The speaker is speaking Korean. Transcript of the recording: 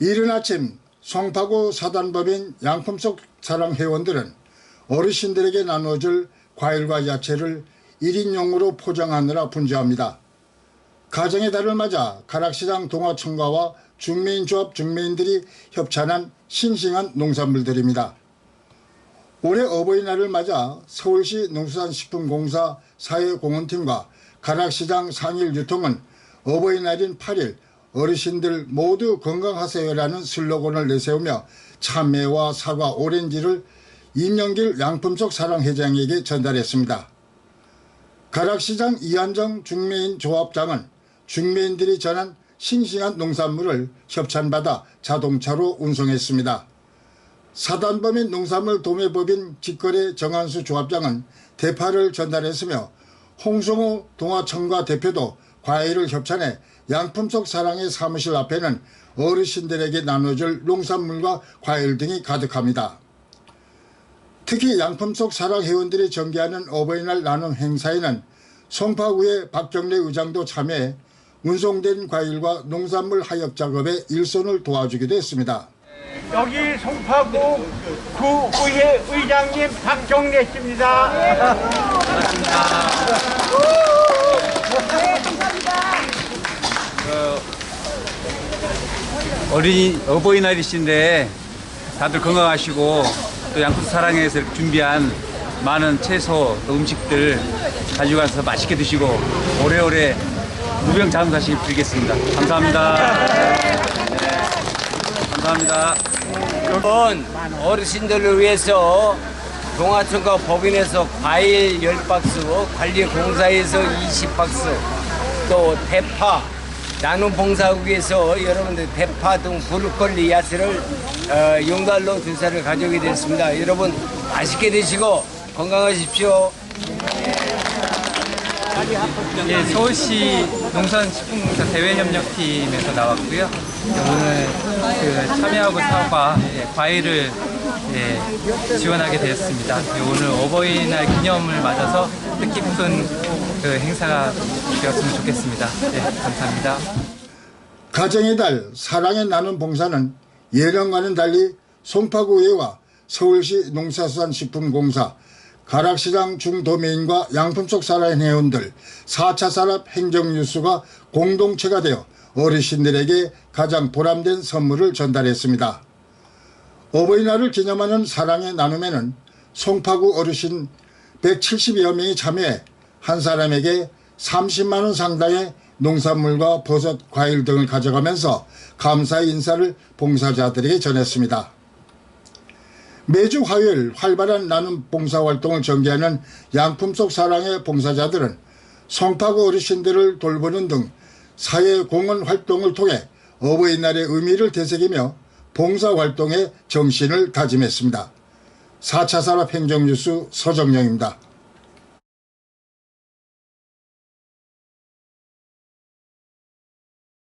이른 아침 송파구 사단법인 양품속 사랑 회원들은 어르신들에게 나눠줄 과일과 야채를 1인용으로 포장하느라 분주합니다. 가정의 달을 맞아 가락시장 동화청과와 중매인조합 중매인들이 협찬한 싱싱한 농산물들입니다. 올해 어버이날을 맞아 서울시 농수산식품공사 사회공헌팀과 가락시장 상일 유통은 어버이날인 8일 어르신들 모두 건강하세요라는 슬로건을 내세우며 참외와 사과, 오렌지를 임영길 양품속 사랑회장에게 전달했습니다. 가락시장 이한정 중매인 조합장은 중매인들이 전한 싱싱한 농산물을 협찬받아 자동차로 운송했습니다. 사단법인 농산물 도매법인 직거래 정한수 조합장은 대파를 전달했으며 홍성호 동화청과 대표도 과일을 협찬해 양품속 사랑의 사무실 앞에는 어르신들에게 나눠줄 농산물과 과일 등이 가득합니다. 특히 양품속 사랑 회원들이 전개하는 어버이날 나눔 행사에는 송파구의 박정래 의장도 참여해 운송된 과일과 농산물 하역 작업에 일손을 도와주기도 했습니다. 여기 송파구 구의회 의장님 박정래 씨입니다. 어린이 어버이날이신데 다들 건강하시고 또 사랑해서 이렇게 준비한 많은 채소 또 음식들 가지고 가서 맛있게 드시고 오래오래 무병장수하시길 빌겠습니다. 감사합니다. 네, 감사합니다. 이번 어르신들을 위해서 동화청과 법인에서 과일 10박스, 관리공사에서 20박스, 또 대파, 나눔 봉사국에서 여러분들 대파 등 브로콜리 야채를 어, 용달로 두 살을 가져오게 됐습니다. 여러분 맛있게 드시고 건강하십시오. 예, 서울시 농산식품공사 대외협력팀에서 나왔고요. 예, 오늘 그 참여하고 사과 예, 과일을 예, 지원하게 되었습니다. 예, 오늘 어버이날 기념을 맞아서 뜻깊은 그 행사가 되었으면 좋겠습니다. 예, 감사합니다. 가정의 달 사랑의 나눔 봉사는 예년과는 달리 송파구의회와 서울시 농사수산식품공사 가락시장 중도매인과 양품속 사랑 회원들 4차 산업 행정뉴스가 공동체가 되어 어르신들에게 가장 보람된 선물을 전달했습니다. 어버이날을 기념하는 사랑의 나눔에는 송파구 어르신 170여 명이 참여해 한 사람에게 30만 원 상당의 농산물과 버섯, 과일 등을 가져가면서 감사의 인사를 봉사자들에게 전했습니다. 매주 화요일 활발한 나눔 봉사활동을 전개하는 양품 속 사랑의 봉사자들은 송파구 어르신들을 돌보는 등 사회 공헌 활동을 통해 어버이날의 의미를 되새기며 봉사활동의 정신을 다짐했습니다. 4차 산업행정뉴스 서정영입니다.